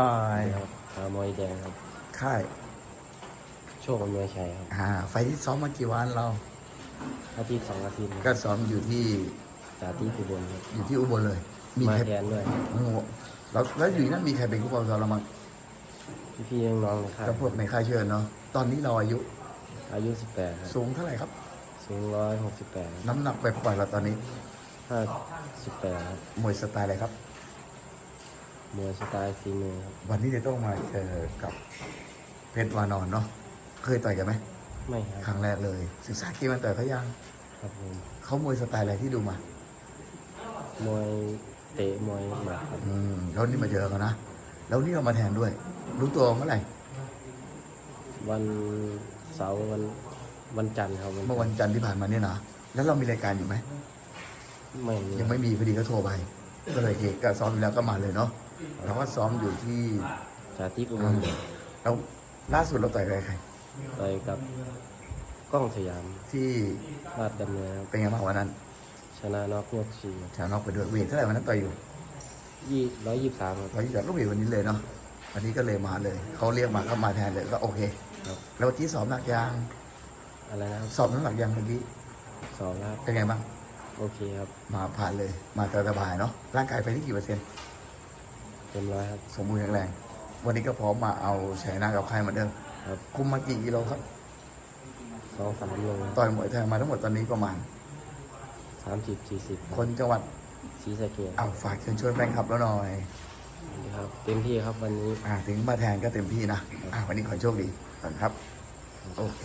อ่าครับขามวยแดงครับ ค่ายโชคอำนวยชัยครับอ่าไฟล์ที่ซ้อมมากี่วันเรา อาทิตย์สองอาทิตย์คก็รับซ้อมอยู่ที่สาธิตอุบลครับอยู่ที่อุบลเลย มีมาใครแทนด้วยโอ้โหแล้วแล้วอยู่นั่นมีใครเป็นผู้ปกครองเรามั้งพี่ๆน้องๆนะครับก็พวกในค่ายเชิญเนาะตอนนี้เราอายุอายุ 18 ครับสูงเท่าไหร่ครับ สูง 168 น้ำหนักไปปล่อยเราตอนนี้ 58 ครับมวยสไตล์อะไรครับ มวยสไตล์ฝีมือครับวันนี้จะต้องมาเจอกับเพชรวานอนเนาะเคยต่อยกันไหมไม่คครัรั้บงแรกเลย ศึกษาเกมมันต่อยเขายังครับผมเขามวยสไตล์อะไรที่ดูมามวยเตะมวยหมัดครับอืมแล้วนี่มาเจอเขานะแล้วนี่เรามาแทนด้วย รู้ตัวเมื่อไหร่วันเสาร์วันวันจันทร์ครับเมื่อวันจันทร์ที่ผ่านมาเนี่ยนะแล้วเรามีรายการอยู่ไหม ไม่มียังไม่มีพอดีก็โทรไป ก็เลยเคก็ซ้อมอยู่แล้วก็มาเลยเนาะ เราก็ซ้อมอยู่ที่สาธิตอุบลแล้วล่าสุดเราต่อยกับใครต่อยกับกล้องสยามที่ลาดดำเนินครับเป็นไงบ้างวันนั้น ชนะน็อกยกสี่ชาวนอกไปด้วยเวทเท่าไหร่วันนั้นต่อยอยู่ยี่ร้อยยี่สามครับเราจากก็เวทวันนี้เลยเนาะวันนี้ก็เลยมาเลยเขาเรียกมาก็มาแทนเลยก็โอเคครับแล้วเมื่อกี้สอบหนักยางอะไรนะครับสอบน้ำหนักยางเมื่อกี้สองครับเป็นไงบ้างโอเคครับ มาผ่านเลยมาสบายๆเนาะร่างกายไปที่กี่เปอร์เซ็นต์ เต็มร้อยครับ สมบูรณ์แข็งแรง วันนี้ก็พร้อมมาเอาชยชนะกับใครเหมือนเดิมครับ คุมมากี่กิโลครับ สองสามโลต่อยมวยไทยมาทั้งหมดตอนนี้ประมาณ สามสิบสี่สิบคนจังหวัดสีสะเกดเอาฝากเชิญชวนแฟนคลับแล้วหน่อย ครับ เต็มที่ครับวันนี้ อ่าถึงมาแทนก็เต็มที่นะ อ่าวันนี้ขอโชคดีก่อนครับ โอเค